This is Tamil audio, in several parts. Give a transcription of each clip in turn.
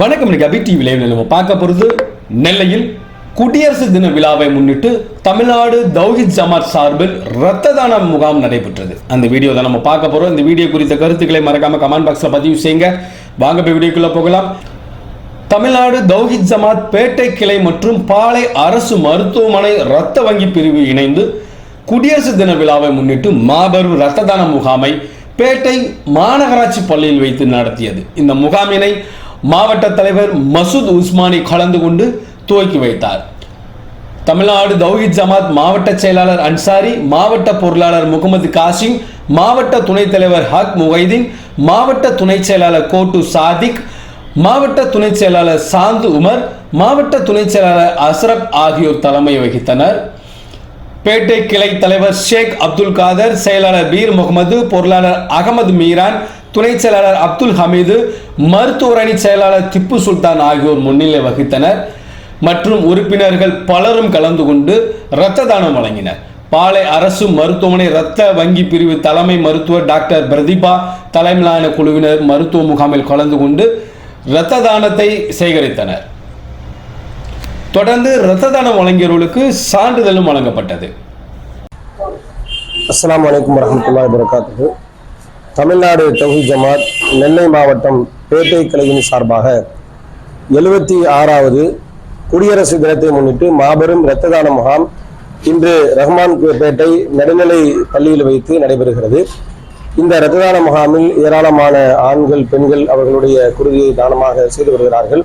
வணக்கம் இன்னைக்கு அபி டிவி நம்ம பார்க்க போகிறது நெல்லையில் குடியரசு தின விழாவை முன்னிட்டு தமிழ்நாடு தௌஹித் ஜமாத் சார்பில் ரத்த தான முகாம் நடைபெற்றது. அந்த வீடியோ தான் நம்ம பார்க்க போகிறோம் இந்த வீடியோ குறித்த கருத்துக்களை மறக்காம கமெண்ட் பாக்ஸில் பதிவு செய்யுங்க. வாங்க போய் வீடியோக்குள்ளே போகலாம். தமிழ்நாடு தௌஹித் ஜமாத் பேட்டை கிளை மற்றும் பாளை அரசு மருத்துவமனை இரத்த வங்கி பிரிவு இணைந்து குடியரசு தின விழாவை முன்னிட்டு மாபெரும் இரத்த தான முகாமை பேட்டை மாநகராட்சி பள்ளியில் வைத்து நடத்தியது. இந்த முகாமினை மாவட்ட தலைவர் மசூத் உஸ்மானி கலந்து கொண்டு துவக்கி வைத்தார். தமிழ்நாடு தௌஹித் ஜமாத் மாவட்ட செயலாளர் அன்சாரி மாவட்ட பொருளாளர் முகமது காசிம் மாவட்ட துணைத் தலைவர் ஹக் முகைதீன் மாவட்ட துணைச் செயலாளர் கோட்டு சாதிக் மாவட்ட துணைச் செயலாளர் சாந்து உமர் மாவட்ட துணைச் செயலாளர் அஸ்ரப் ஆகியோர் தலைமை வகித்தனர். பேட்டை கிளை தலைவர் ஷேக் அப்துல் காதர் செயலாளர் பீர் முகமது பொருளாளர் அகமது மீரான் துணை செயலாளர் அப்துல் ஹமீது மருத்துவரணி செயலாளர் திப்பு சுல்தான் ஆகியோர் முன்னிலை வகித்தனர். மற்றும் உறுப்பினர்கள் பலரும் கலந்து கொண்டு இரத்த தானம் வழங்கினர். பாளை அரசு மருத்துவமனை இரத்த வங்கி பிரிவு தலைமை மருத்துவர் டாக்டர் பிரதீபா தலைமையிலான குழுவினர் மருத்துவ முகாமில் கலந்து கொண்டு இரத்த தானத்தை சேகரித்தனர். தொடர்ந்து இரத்த தானம் வழங்கியவர்களுக்கு சான்றிதழும் வழங்கப்பட்டது. அஸ்லாம் வலைக்கம் வரஹ்மத்துல்லாஹி வரகாத்து தமிழ்நாடு தொகுதி ஜமாத் நெல்லை மாவட்டம் பேட்டை கிளையின் சார்பாக எழுபத்தி ஆறாவது குடியரசு தினத்தை முன்னிட்டு மாபெரும் இரத்த தான முகாம் இன்று ரஹ்மான் பேட்டை நடுநிலை பள்ளியில் வைத்து நடைபெறுகிறது. இந்த இரத்த தான முகாமில் ஏராளமான ஆண்கள் பெண்கள் அவர்களுடைய குருதியை தானமாக செய்து வருகிறார்கள்.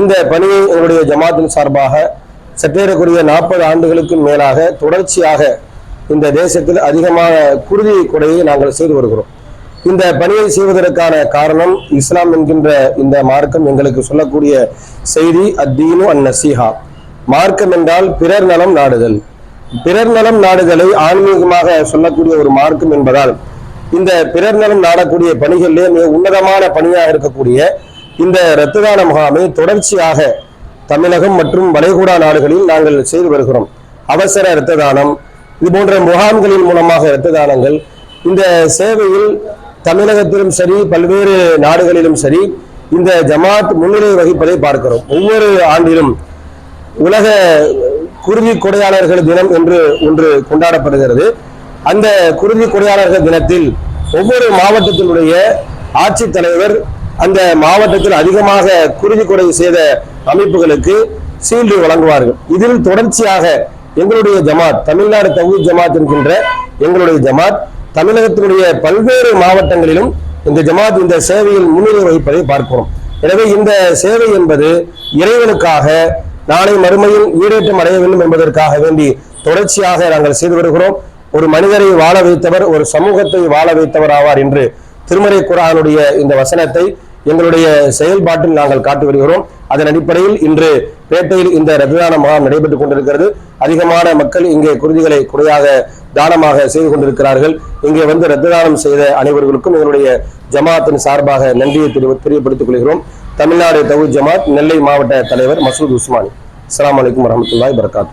இந்த பணியை எங்களுடைய ஜமாத்தின் சார்பாக சற்றேறக்கூடிய நாற்பது ஆண்டுகளுக்கும் மேலாக தொடர்ச்சியாக இந்த தேசத்தில் அதிகமான குருதி கொடையை நாங்கள் செய்து வருகிறோம். இந்த பணியை செய்வதற்கான காரணம் இஸ்லாம் என்கின்ற இந்த மார்க்கம் எங்களுக்கு சொல்லக்கூடிய செய்தி அத்தீனு அன் நசீஹா. மார்க்கம் என்றால் பிறர் நலம் நாடுதல். பிறர் நலம் நாடுதலை ஆன்மீகமாக சொல்லக்கூடிய ஒரு மார்க்கம் என்பதால் இந்த பிறர் நலம் நாடக்கூடிய பணிகளிலே மிக உன்னதமான பணியாக இருக்கக்கூடிய இந்த இரத்ததான முகாமை தொடர்ச்சியாக தமிழகம் மற்றும் வளைகுடா நாடுகளில் நாங்கள் செய்து வருகிறோம். அவசர இரத்த தானம் இது போன்ற முகாம்களின் மூலமாக இரத்த தானங்கள் இந்த சேவையில் தமிழகத்திலும் சரி பல்வேறு நாடுகளிலும் சரி இந்த ஜமாத் முன்னிலை வகிப்பதை பார்க்கிறோம். ஒவ்வொரு ஆண்டிலும் உலக குருதி கொடையாளர்கள் தினம் என்று ஒன்று கொண்டாடப்படுகிறது. அந்த குருதி கொடையாளர்கள் தினத்தில் ஒவ்வொரு மாவட்டத்தினுடைய ஆட்சித்தலைவர் அந்த மாவட்டத்தில் அதிகமாக குருதி கொடை செய்த அமைப்புகளுக்கு சீல்டு வழங்குவார்கள். இதில் தொடர்ச்சியாக எங்களுடைய ஜமாத் தமிழ்நாடு தகுதி ஜமாத் என்கின்ற எங்களுடைய ஜமாத் தமிழகத்தினுடைய பல்வேறு மாவட்டங்களிலும் இந்த ஜமாத் இந்த சேவையில் முன்னிலை வகிப்பதை பார்க்கிறோம். எனவே இந்த சேவை என்பது இறைவனுக்காக நாளை மறுமையில் ஈடேற்றம் அடைய வேண்டும் என்பதற்காக வேண்டி தொடர்ச்சியாக நாங்கள் செய்து வருகிறோம். ஒரு மனிதரை வாழ வைத்தவர் ஒரு சமூகத்தை வாழ வைத்தவர் ஆவார் என்று திருமறை குரானுடைய இந்த வசனத்தை எங்களுடைய செயல்பாட்டில் நாங்கள் காட்டி வருகிறோம். அதன் அடிப்படையில் இன்று பேட்டையில் இந்த ரத்ததான முகாம் நடைபெற்றுக் கொண்டிருக்கிறது. அதிகமான மக்கள் இங்கே குருதிகளை குறையாக தானமாக செய்து கொண்டிருக்கிறார்கள். இங்கே வந்து ரத்ததானம் செய்த அனைவர்களுக்கும் எங்களுடைய ஜமாத்தின் சார்பாக நன்றியை தெரிய- தெரியப்படுத்திக் கொள்கிறோம். தமிழ்நாடு தவு ஜமாத் நெல்லை மாவட்ட தலைவர் மசூத் உஸ்மானி. அஸ்லாம் வலைக்கம் வரமத்துல்லாய் வரகாத்து